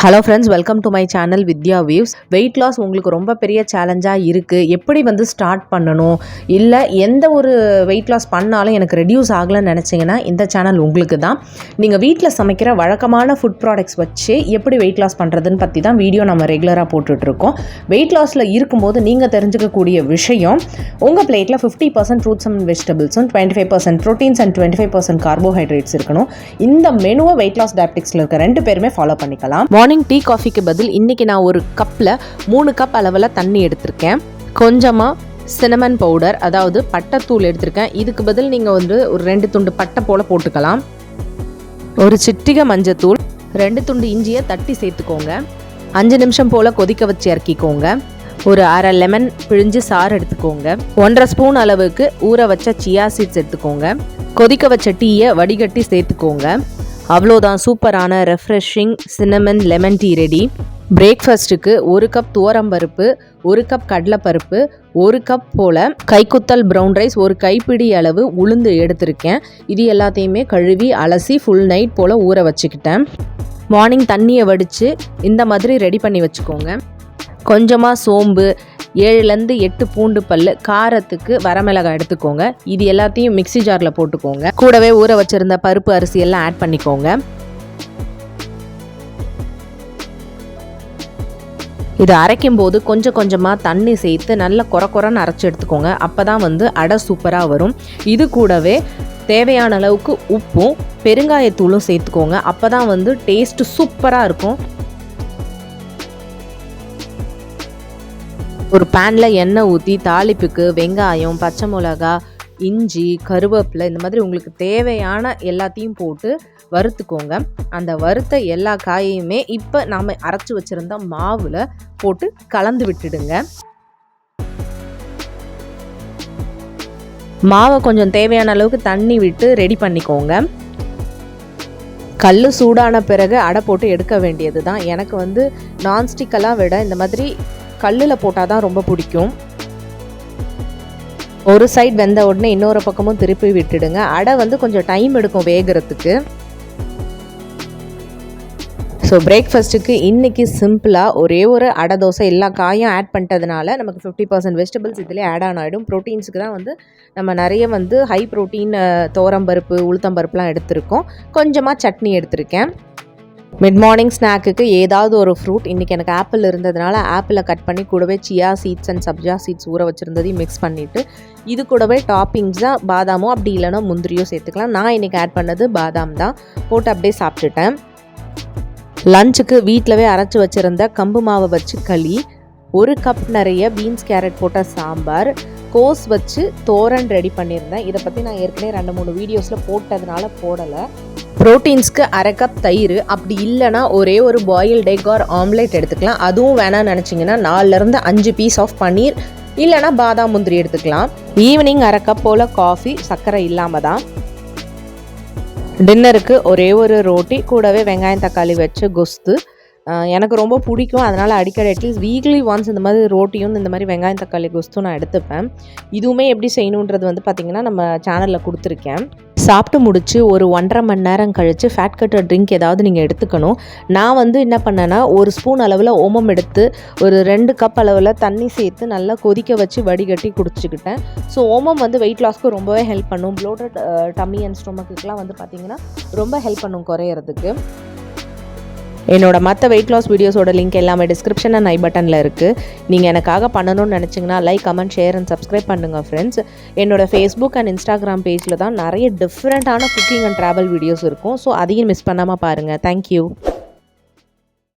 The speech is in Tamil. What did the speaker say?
Hello friends welcome to my channel Vidhya views weight loss உங்களுக்கு ரொம்ப பெரிய சேலஞ்சாக இருக்குது எப்படி வந்து ஸ்டார்ட் பண்ணணும்? இல்லை எந்த ஒரு வெயிட் லாஸ் பண்ணாலும் எனக்கு ரெடியூஸ் ஆகலைன்னு நினச்சிங்கன்னா இந்த சேனல் உங்களுக்கு தான். நீங்கள் வீட்டில் சமைக்கிற வழக்கமான ஃபுட் ப்ராடக்ட்ஸ் வச்சு எப்படி வெயிட் லாஸ் பண்ணுறதுன்னு பற்றி தான் வீடியோ நம்ம ரெகுலராக போட்டுட்ருக்கோம். வெயிட் லாஸில் இருக்கும்போது நீங்கள் தெரிஞ்சுக்கக்கூடிய விஷயம் உங்கள் பிளேட்டில் fifty percent fruits and வெஜிடபிள்ஸும் twenty five percent proteins and twenty five percent carbohydrates இருக்கணும். இந்த மெனுவை வெயிட் லாஸ் டயபெட்டிக்ஸில் இருக்க ரெண்டு பேருமே ஃபாலோ பண்ணிக்கலாம். மார்னிங் டீ காஃபிக்கு பதில் இன்றைக்கி நான் ஒரு கப்பில் மூணு கப் அளவில் தண்ணி எடுத்திருக்கேன். கொஞ்சமாக சினமன் பவுடர் அதாவது பட்டைத்தூள் எடுத்திருக்கேன். இதுக்கு பதில் நீங்கள் வந்து ஒரு ரெண்டு துண்டு பட்டை போல் போட்டுக்கலாம். ஒரு சிட்டிகை மஞ்சத்தூள் ரெண்டு துண்டு இஞ்சியை தட்டி சேர்த்துக்கோங்க. அஞ்சு நிமிஷம் போல் கொதிக்க வச்சு இறக்கிக்கோங்க. ஒரு அரை லெமன் பிழிஞ்சு சாறு எடுத்துக்கோங்க. ஒன்றரை ஸ்பூன் அளவுக்கு ஊற வச்ச சியா சீட்ஸ் எடுத்துக்கோங்க. கொதிக்க வச்ச டீயை வடிகட்டி சேர்த்துக்கோங்க. அவ்வளோதான் சூப்பரான refreshing cinnamon lemon tea ready பிரேக்ஃபாஸ்ட்டுக்கு ஒரு கப் துவரம்பருப்பு ஒரு கப் கடலைப்பருப்பு ஒரு கப் போல் கைக்குத்தல் ப்ரௌன் ரைஸ் ஒரு கைப்பிடி அளவு உளுந்து எடுத்திருக்கேன். இது எல்லாத்தையுமே கழுவி அலசி ஃபுல் நைட் போல் ஊற வச்சுக்கிட்டேன். மார்னிங் தண்ணியை வடித்து இந்த மாதிரி ரெடி பண்ணி வச்சுக்கோங்க. கொஞ்சமாக சோம்பு ஏழுலேருந்து எட்டு பூண்டு பல் காரத்துக்கு வரமிளகாய் எடுத்துக்கோங்க. இது எல்லாத்தையும் மிக்ஸி ஜாரில் போட்டுக்கோங்க. கூடவே ஊற வச்சுருந்த பருப்பு அரிசி எல்லாம் ஆட் பண்ணிக்கோங்க. இது அரைக்கும் போது கொஞ்சம் கொஞ்சமாக தண்ணி சேர்த்து நல்ல குற குறன்னு அரைச்சி எடுத்துக்கோங்க. அப்போ தான் வந்து அடை சூப்பராக வரும். இது கூடவே தேவையான அளவுக்கு உப்பும் பெருங்காயத்தூளும் சேர்த்துக்கோங்க. அப்போ தான் வந்து டேஸ்ட்டு சூப்பராக இருக்கும். ஒரு பேனில் எண்ணெய் ஊற்றி தாளிப்புக்கு வெங்காயம் பச்சை மிளகா இஞ்சி கருவேப்பிலை இந்த மாதிரி உங்களுக்கு தேவையான எல்லாத்தையும் போட்டு வறுத்துக்கோங்க. அந்த வறுத்த எல்லா காயையுமே இப்போ நாம் அரைச்சி வச்சுருந்த மாவில் போட்டு கலந்து விட்டுடுங்க. மாவை கொஞ்சம் தேவையான அளவுக்கு தண்ணி விட்டு ரெடி பண்ணிக்கோங்க. கல் சூடான பிறகு அடை போட்டு எடுக்க வேண்டியது தான் எனக்கு வந்து நான்ஸ்டிக்கெல்லாம் விட இந்த மாதிரி கல்லில் போட்டால் தான் ரொம்ப பிடிக்கும். ஒரு சைட் வெந்த உடனே இன்னொரு பக்கமும் திருப்பி விட்டுடுங்க. அடை வந்து கொஞ்சம் டைம் எடுக்கும் வேகிறதுக்கு. ஸோ பிரேக்ஃபாஸ்ட்டுக்கு இன்றைக்கி சிம்பிளாக ஒரே ஒரு அடை தோசை எல்லா காயும் ஆட் பண்ணிட்டதுனால நமக்கு ஃபிஃப்டி பர்சன்ட் வெஜிடபிள்ஸ் இதிலே ஆட் ஆன் ஆகிடும் ப்ரோட்டீன்ஸுக்கு தான் வந்து நம்ம நிறைய வந்து ஹை ப்ரோட்டீன் தோரம்பருப்பு உளுத்தம்பருப்புலாம் எடுத்திருக்கோம். கொஞ்சமாக சட்னி எடுத்திருக்கேன். மிட் மார்னிங் ஸ்நாக்குக்கு ஏதாவது ஒரு ஃப்ரூட் இன்றைக்கி எனக்கு ஆப்பிள் இருந்ததுனால ஆப்பிளை கட் பண்ணி கூடவே chia seeds and sabja seeds ஊற வச்சுருந்ததையும் மிக்ஸ் பண்ணிவிட்டு இது கூடவே டாப்பிங்ஸாக பாதாமோ அப்படி இல்லைனா முந்திரியோ சேர்த்துக்கலாம். நான் இன்றைக்கி ஆட் பண்ணது பாதாம் தான். போட்டு அப்படியே சாப்பிட்டுட்டேன். லஞ்சுக்கு வீட்டிலவே அரைச்சி வச்சுருந்த கம்பு மாவை வச்சு களி ஒரு கப் நிறைய பீன்ஸ் கேரட் போட்ட சாம்பார் கோஸ் வச்சு தோரன் ரெடி பண்ணியிருந்தேன். இதை பற்றி நான் ஏற்கனவே ரெண்டு மூணு வீடியோஸில் போட்டதுனால போடலை. ப்ரோட்டீன்ஸ்க்கு அரை கப் தயிர் அப்படி இல்லைனா ஒரே ஒரு பாயில்ட் எக் ஆர் ஆம்லேட் எடுத்துக்கலாம். அதுவும் வேணாம்னு நினச்சிங்கன்னா நாலுலேருந்து அஞ்சு பீஸ் ஆஃப் பன்னீர் இல்லைனா பாதாம் முந்திரி எடுத்துக்கலாம். ஈவினிங் அரை கப் போல் காஃபி சர்க்கரை இல்லாமல் தான். டின்னருக்கு ஒரே ஒரு ரோட்டி கூடவே வெங்காயம் தக்காளி வச்சு கொஸ்து. எனக்கு ரொம்ப பிடிக்கும். அதனால் அடிக்கடி அட்லீஸ்ட் வீக்லி ஒன்ஸ் இந்த மாதிரி ரோட்டியும் இந்த மாதிரி வெங்காயம் தக்காளி கொஸ்தும் நான் எடுத்துப்பேன். இதுவுமே எப்படி செய்யணுன்றது வந்து பார்த்திங்கன்னா நம்ம சேனலில் கொடுத்துருக்கேன். சாப்பிட்டு முடிச்சு ஒரு ஒன்றரை மணி நேரம் கழித்து ஃபேட் கட்டர் ட்ரிங்க் ஏதாவது நீங்கள் எடுத்துக்கணும். நான் வந்து என்ன பண்ணேன்னா ஒரு ஸ்பூன் அளவில் ஓமம் எடுத்து ஒரு ரெண்டு கப் அளவில் தண்ணி சேர்த்து நல்லா கொதிக்க வச்சு வடிகட்டி குடிச்சிக்கிட்டேன். ஸோ ஓமம் வந்து வெயிட் லாஸ்க்கு ரொம்பவே ஹெல்ப் பண்ணும். ப்ளோட்டட் டம்மி அண்ட் ஸ்டொமக்குலாம் வந்து பார்த்திங்கன்னா ரொம்ப ஹெல்ப் பண்ணும் குறையிறதுக்கு. என்னோட மற்ற வெயிட் லாஸ் வீடியோஸோட லிங்க் எல்லாமே டிஸ்கிரிப்ஷன் அண்ட் ஐ பட்டனில் இருக்குது நீங்கள் எனக்காக பண்ணணும்னு நினச்சிங்கன்னா like comment share and subscribe பண்ணுங்கள் ஃப்ரெண்ட்ஸ் என்னோட ஃபேஸ்புக் அண்ட் இன்ஸ்டாகிராம் பேஜில் தான் நிறைய டிஃப்ரெண்ட்டான குக்கிங் அண்ட் ட்ராவல் வீடியோஸ் இருக்கும். ஸோ அதையும் மிஸ் பண்ணாமல் பாருங்கள் தேங்க்யூ